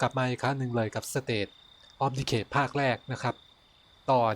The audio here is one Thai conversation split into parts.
กลับมาอีกครั้งหนึ่งเลยกับสเตทออฟดิเคทภาคแรกนะครับ ตอน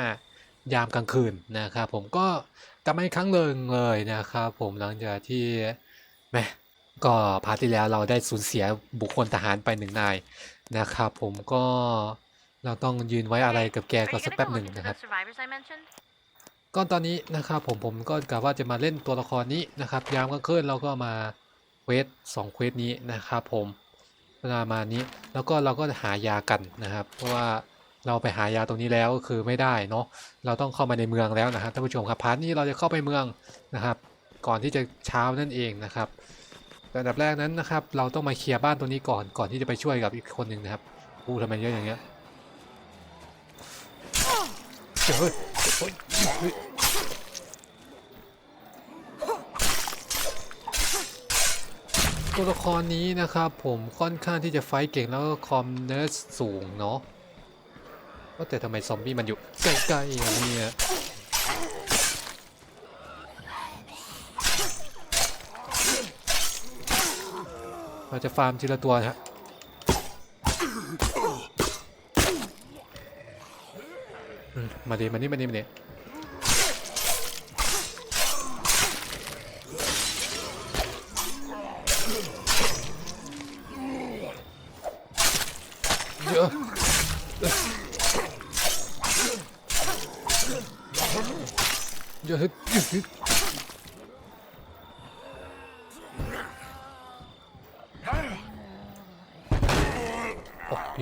0.5 ยามกลางคืนนะครับผมก็กลับมาอีกครั้งหนึ่งเลยนะครับผมหลังจากที่แมก็พาร์ทที่แล้วเราได้สูญเสียบุคคลทหารไปหนึ่งนายนะครับผมก็เราต้องยืนไว้อะไรกับแกก็สักแป๊บหนึ่งนะครับ ก็ตอนนี้นะครับผมผมก็กะว่าจะมาเล่นตัวละครนี้นะครับ ยามกลางคืนเราก็มาเควสสองเควสนี้นะครับผม ประมาณนี้ แล้วก็เราก็หายากันนะครับ เพราะว่าเราไปหายาตรงนี้แล้วก็คือไม่ได้เนาะเราต้องเข้ามาในเมืองแล้วนะครับท่านผู้ชมครับพาร์ทนี้เราจะเข้าไปเมืองนะครับ ก่อนที่จะเช้านั่นเองนะครับแต่อันดับแรกนั้นนะครับ เราต้องมาเคลียร์บ้านตรงนี้ก่อนก่อนที่จะไปช่วยกับอีกคนหนึ่งนะครับอู้ทำไมเยอะอย่างเงี้ยเฮ้ยเฮ้ยเฮ้ย ตัวละครนี้นะครับผมค่อนข้างที่จะไฟเก่งแล้วก็คอมเนอร์สูงเนาะว่าแต่ทำไมซอมบี้มันอยู่ใกล้ๆอย่างนี้เราจะฟาร์มทีละตัวฮะมมาดีมานี่มานี่มานี่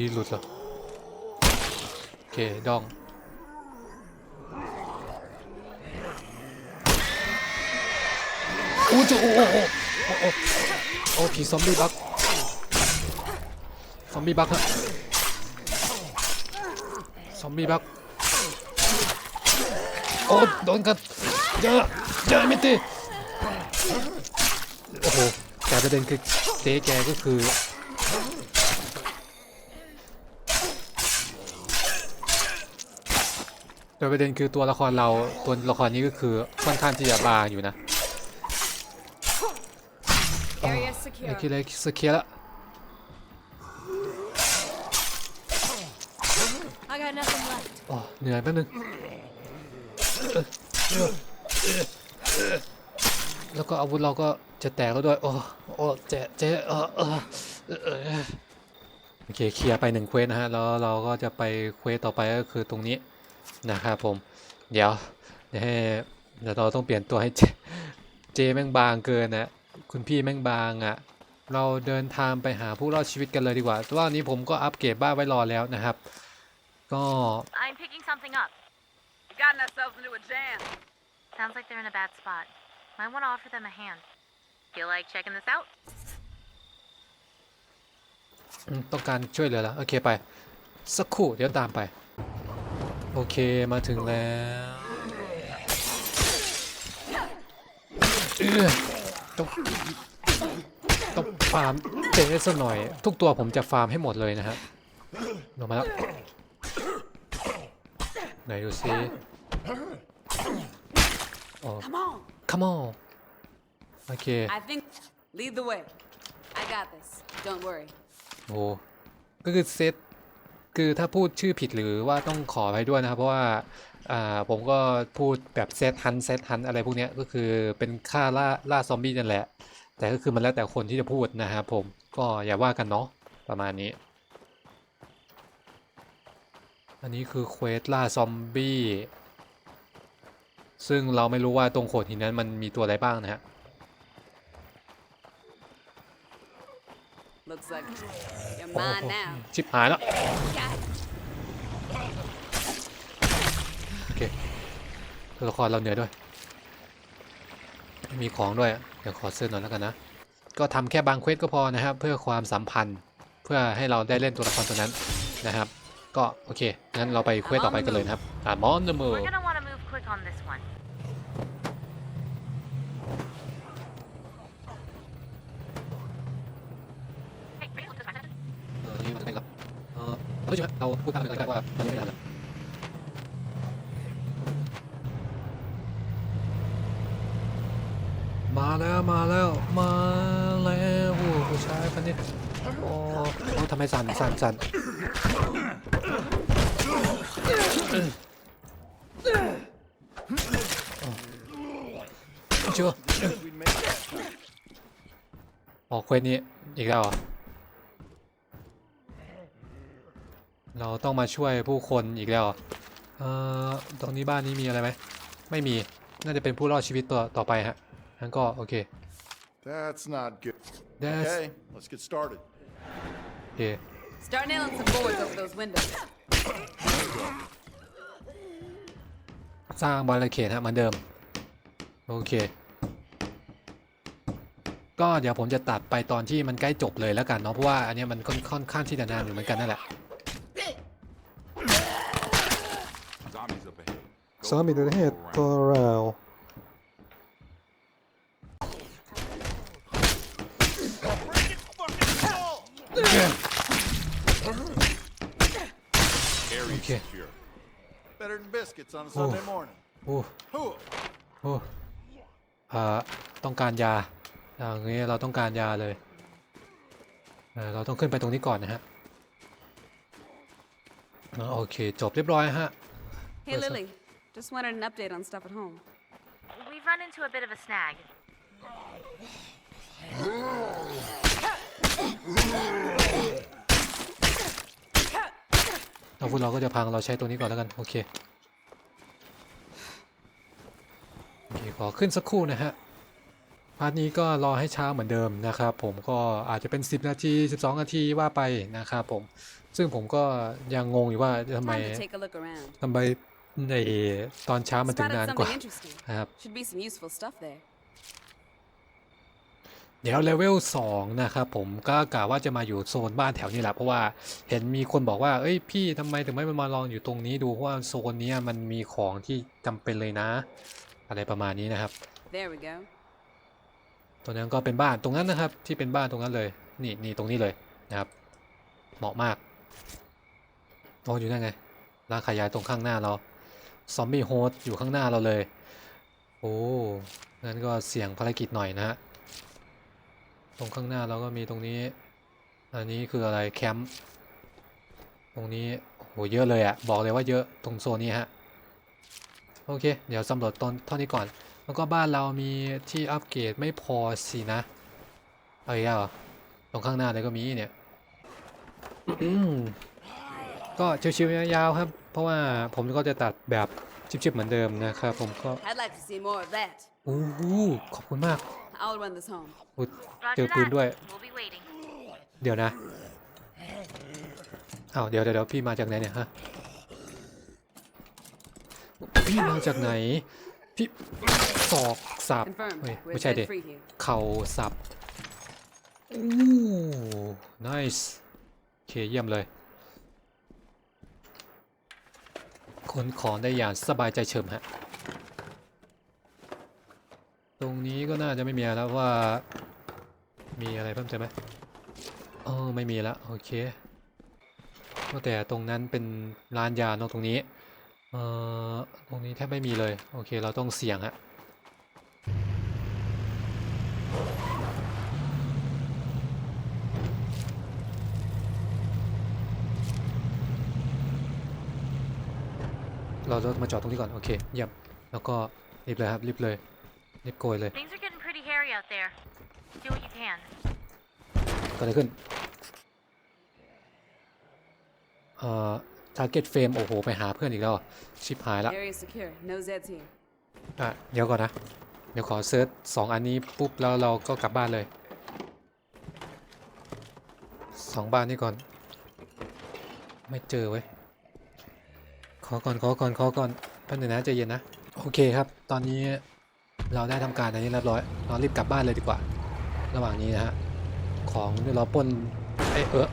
ีหลุดเหรอ โอเค ดอง อู้จะโอ้โอ้โอ้โอ้โอ้โอ้ผีซอมบี้บักซอมบี้บักฮะซอมบี้บักโอ้โดนกันเยอะเยอะไม่ตีโอ้โหแต่ประเด็นคือเจ๊แกก็คือ แต่ประเด็นคือตัวละครเราตัวละครนี้ก็คือค่อนข้างที่จะบางอยู่นะ Area ไอ้ secure. คิดอะไรสเคลียร์ละ I got nothing left. อ๋อเหนื่อยแป๊บนึงแล้วก็อาวุธเราก็จะแตกแล้วด้วย โอ้โอ้เจ๊เจ๊เออเออเออเออโอเคเคลียร์ไปหนึ่งเควสนะฮะ แล้วเราก็จะไปเควสต่อไปก็คือตรงนี้ นะครับผม เดี๋ยวเดี๋ยวให้เดี๋ยวเราต้องเปลี่ยนตัวให้เจเจแม่งบางเกินนะคุณพี่แม่งบางอะ เราเดินทางไปหาผู้รอดชีวิตกันเลยดีกว่าแต่ว่าอันนี้ผมก็อัปเกรดบ้านไว้รอแล้วนะครับ ก็ I'm picking something up. Gotten ourselves into a jam. Sounds like they're in a bad spot. Might want to offer them a hand. Feel like checking this out? อืมต้องการช่วยเหลือแล้วโอเคไป สักครู่เดี๋ยวตามไป โอเคมาถึงแล้วเอื้อต้องต้องฟาร์มเตะซะหน่อย ทุกตัวผมจะฟาร์มให้หมดเลยนะฮะลงมาแล้ว ไหนดูซิโอ้ Come on. come on โอเค I think. Lead the way. I got this. Don't worry. โอ้ก็คือเซต คือถ้าพูดชื่อผิดหรือว่าต้องขอไปด้วยนะครับ เพราะว่าผมก็พูดแบบเซตฮันเซตฮันอะไรพวกนี้ก็คือเป็นค่าล่าล่าซอมบี้นั่นแหละ แต่ก็คือมันแล้วแต่คนที่จะพูดนะครับผมก็อย่าว่ากันเนาะประมาณนี้ อันนี้คือเควสล่าซอมบี้ซึ่งเราไม่รู้ว่าตรงโขดหินนั้นมันมีตัวอะไรบ้างนะฮะ Looks like you're โอ้โห mine now. ชิบหายแล้ว Got it. โอเคตัวละครเราเหนื่อยด้วย มีของด้วย เดี๋ยวขอซื้อหน่อยแล้วกันนะ ก็ทำแค่บางเควสก็พอนะครับ เพื่อความสัมพันธ์ เพื่อให้เราได้เล่นตัวละครตัวนั้นนะครับ ก็โอเค งั้นเราไปเควสต่อไปกันเลยนะครับ อ่ามอนเดอร์มือ We're gonna want to move quick on this one. เออนี่มันจะเป็นครับเออเราจะเราพูดตามกันก็ได้ว่ามันยังไม่นานแล้วมาแล้วมาแล้วมาแล้วโอ้ผู้ชายคนนี้โอ้โอ้ทำไมสั่นสั่นสั่นเชื่อออกเควสนี้อีกแล้วเห เราต้องมาช่วยผู้คนอีกแล้วเหรอเอ่อตรงนี้บ้านนี้มีอะไรไหมไม่มีน่าจะเป็นผู้รอดชีวิตตัวต่อไปฮะงั้นก็โอเค That's not good. That's Okay, let's get started. โอเค Start nailing some boards over those windows. สร้างบาริเคดฮะเหมือนเดิม โอเค ก็เดี๋ยวผมจะตัดไปตอนที่มันใกล้จบเลยแล้วกันเนาะเพราะว่าอันเนี้ยมันค่อนค่อนข้างที่จะนานอยู่เหมือนกันนั่นแหละ Zombies up ahead. Go ซอมบี้ for ดู a เห roll ตุ around. ตัวเรา Area Okay. secure. Better than biscuits on a Sunday morning. โอ้ Hoo. โอ้อ่าต้องการยาอย่างงี้เราต้องการยาเลยเออเราต้องขึ้นไปตรงนี้ก่อนนะฮะอ่าโอเค จบเรียบร้อยฮะ Hey, What's up? Lily. Just wanted an update on stuff at home. We've run into a bit of a snag. อาวุธเราก็จะพังเราใช้ตัวนี้ก่อนแล้วกัน โอเค โอเค ขอขึ้นสักครู่นะฮะ พาร์ทนี้ก็รอให้เช้าเหมือนเดิมนะครับ ผมก็อาจจะเป็น 10 นาที 12 นาทีว่าไปนะครับผม ซึ่งผมก็ยังงงอยู่ว่าทำไม Time to take a look around. ทำไม ในตอนเช้ามันถึง Spotted นานกว่า something interesting. นะครับ Should be some useful stuff there. เดี๋ยวเลเวล2นะครับผมก็กะว่าจะมาอยู่โซนบ้านแถวนี้แหละเพราะว่าเห็นมีคนบอกว่า เอ้ยพี่ทำไมถึงไม่มาลองอยู่ตรงนี้ดูเพราะว่าโซนเนี้ยมันมีของที่จำเป็นเลยนะ อะไรประมาณนี้นะครับ There we go. ตรงนั้นก็เป็นบ้านตรงนั้นนะครับ ที่เป็นบ้านตรงนั้นเลย นี่นี่ตรงนี้เลยนะครับ เหมาะมากโอ้อยู่นั่นไงร้านขายยาตรงข้างหน้าเรา ซอมบี้โฮสอยู่ข้างหน้าเราเลย โอ้งั้นก็เสี่ยงภารกิจหน่อยนะฮะ ตรงข้างหน้าเราก็มีตรงนี้ อันนี้คืออะไรแคมป์ ตรงนี้โหเยอะเลยอะบอกเลยว่าเยอะตรงโซนนี้ฮะ โอเค เดี๋ยวสำรวจตอนเท่านี้ก่อน แล้วก็บ้านเรามีที่อัปเกรดไม่พอสินะ เอาอีกแล้วเหรอตรงข้างหน้าเลยก็มีเนี่ย ก็ชิวๆยาวๆครับ ราะว่าผมก็จะตัดแบบชิบๆเหมือนเดิมนะครับผมก็ I'd like to see more of that. โอ้โหขอบคุณมาก I'll run this home. อุ๊ย Roger เจอปืน that. ด้วย We'll be waiting. เดี๋ยวนะอ้าวเดี๋ยวเดี๋ยวเดี๋ยวพี่มาจากไหนเนี่ยฮะพี่มาจากไหน พี่ศอกสับ Confirmed. เฮ้ย We're ไม่ใช่เด็ dead free here. เข่าสับอู้ nice โอเคเยี่ยมเลย คนของได้อย่างสบายใจเฉิมฮะ ตรงนี้ก็น่าจะไม่มีแล้วว่า มีอะไรเพิ่มเติมไหมเออไม่มีแล้วโอเคก็แต่ตรงนั้นเป็นร้านยาเนอะตรงนี้ เอ่อ ตรงนี้แทบไม่มีเลย โอเค เราต้องเสี่ยงฮะ เราจะมาจอดตรงนี้ก่อน โอเคเยี่ยมแล้วก็รีบเลยครับรีบเลยรีบโกยเลย Things are getting pretty hairy out there. Do what you can. เก็อะไรขึ้นเอ่อ target frame โอ้โห ไปหาเพื่อนอีกแล้ว ชิบหายละ Area secure. No Zeds here. อะเดี๋ยวก่อนนะ เดี๋ยวขอเซิร์ชสองอันนี้ปุ๊บแล้วเราก็กลับบ้านเลยสองบ้านนี้ก่อน ไม่เจอเว้ย ขอก่อนขอก่อนขอก่อนแป๊บนึงนะใจเย็นนะโอเคครับ ตอนนี้เราได้ทำการอันนี้เรียบร้อย เรารีบกลับบ้านเลยดีกว่า ระหว่างนี้นะฮะของที่เราปล้นไอเออ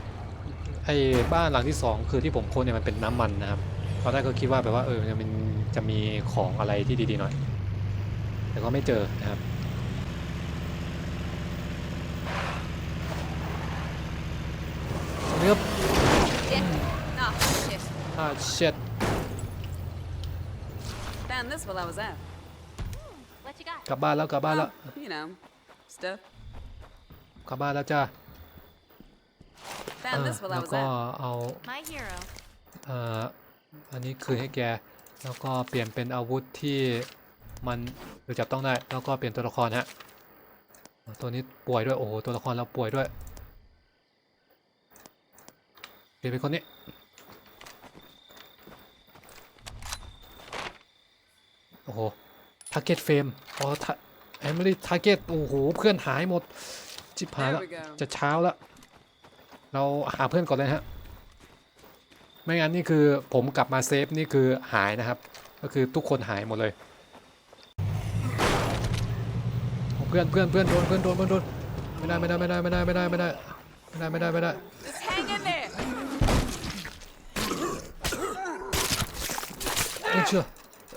ไอบ้านหลังที่สองคือที่ผมค้นเนี่ยมันเป็นน้ำมันนะครับตอนแรกก็คิดว่าแบบว่าเออมันจะมีของอะไรที่ดีๆหน่อย แต่ก็ไม่เจอนะครับเรียบ Yeah. Oh, shit. อ่าเช็ด Found this while I was out. What you got? กลับบ้านแล้วกลับบ้านแล้ว Oh, you know, stuff. กลับบ้านแล้วจ้าอ่า Found this while I แล้ว was ก็ out. เอา My hero. เอ่ออันนี้คืนให้แก แล้วก็เปลี่ยนเป็นอาวุธที่มันหรือจับต้องได้ แล้วก็เปลี่ยนตัวละครฮะ ตัวนี้ป่วยด้วย โอ้โห ตัวละครเราป่วยด้วย เปลี่ยนเป็นคนนี้ โอ้โหทาร์เก็ตเฟรมอ๋อแอม r ีทาร์เก็ตโอ้โหเพื่อนหายหมดจิบหาย There แล้ว we go. จะเช้าแล้ว เราหาเพื่อนก่อนเลยฮะไม่งั้นนี่คือผมกลับมาเซฟนี่คือหายนะครับ ก็คือทุกคนหายหมดเลยโอ้เพื่อนเพื่อนเพื่อนโดนเพื่อนโดนเพื่อนโดนไม่ได้ไม่ได้ไม่ได้ไม่ได้ไม่ได้ไม่ได้ไม่ได้ไม่ได้ไม่ได้ Just hang in there. เพื่อนเชื่อ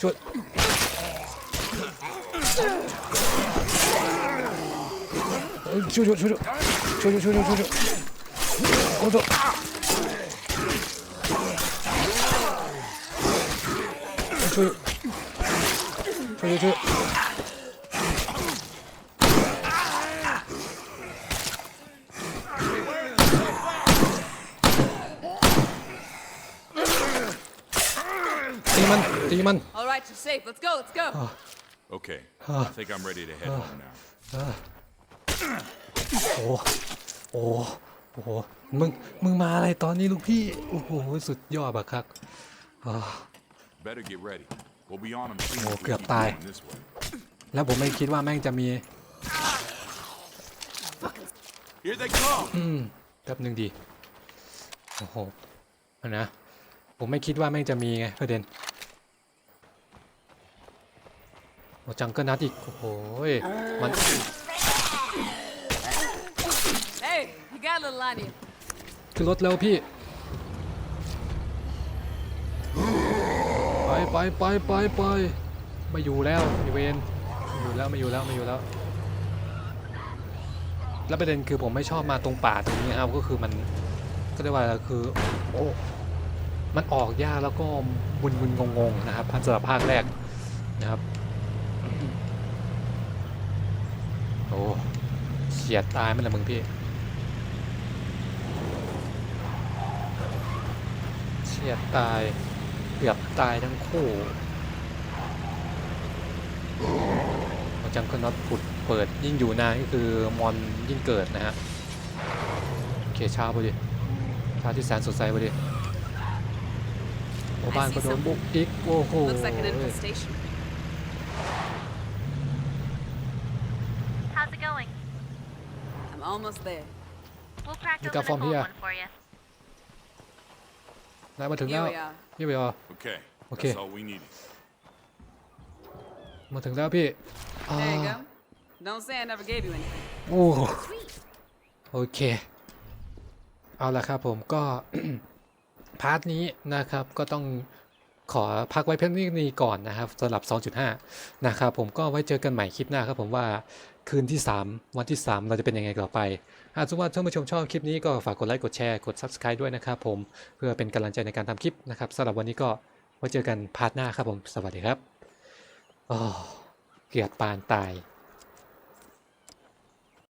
저 조조 조조 조조 조조 조조 어서 조조 조조 조조 뛰기만 뛰기만 ยช่วยช่วยช่วยโอ้โหช่วยช่วยช่วยตีมันตีมัน All right, you're safe. Let's go. Let's go. Okay. I think I'm ready to head home now. โอ้ โอ้ โอ้ มึง มึงมาอะไรตอนนี้ลูกพี่ โอ้โห สุดยอดบักคักอ่า Better get ready. We'll be on them soon. Oh, if we เกือบ keep ตาย going this way. แล้วผมไม่คิดว่าแม่งจะมี Here they come. อืมแป๊บหนึ่งดี โอ้โหเอานะ ผมไม่คิดว่าแม่งจะมีไงประเด็นโอ้ จังก็นัดอีก โอ้โหยมัน Hey, you got a little on you. ขึ้นรถแล้วพี่ ไปไปไปไปไปไม่อยู่แล้วไอเวนไม่อยู่แล้วไม่อยู่แล้วไม่อยู่แล้ว แล้วประเด็นคือผมไม่ชอบมาตรงป่าตรงนี้ครับก็คือมันก็เรียกว่าคือโอ้มันออกยากแล้วก็มึนมึนงงงๆนะครับพันสำหรับภาคแรกนะครับ โอ้เฉียดตายไหม่ละมึงพี่เฉียดตายเกือบตายทั้งคู่พอจังก็น็อตผุดเปิดยิ่งอยู่นานก็คือมอนยิ่งเกิดนะฮะโอเคเช้าพอดีช้าที่แสนสดใสพอดีโอ้บ้านก็โดนบุกอีกโอ้โห Looks like an infestation. How's it going? I'm almost there. We'll crack You open got a from cold here. one for you. นายมาถึง Here แล้ว we are. พี่ไปออ Okay. Okay. That's all we needed. มาถึงแล้วพี่อ่า There you go. Don't say I never gave you anything. โอ้โอเค เอาละครับผมก็ พาร์ทนี้นะครับก็ต้อง ขอพักไว้เพียงนี้ก่อนนะครับสำหรับ 2.5 นะครับผมก็ไว้เจอกันใหม่คลิปหน้าครับผมว่าคืนที่ 3 วันที่ 3 เราจะเป็นยังไงต่อไปหากสมมติว่าท่านผู้ชมชอบคลิปนี้ก็ฝากกดไลค์กดแชร์กด Subscribe ด้วยนะครับผมเพื่อเป็นกำลังใจในการทำคลิปนะครับสำหรับวันนี้ก็ไว้เจอกันพาร์ทหน้าครับผมสวัสดีครับอ๋อเกือบปานตาย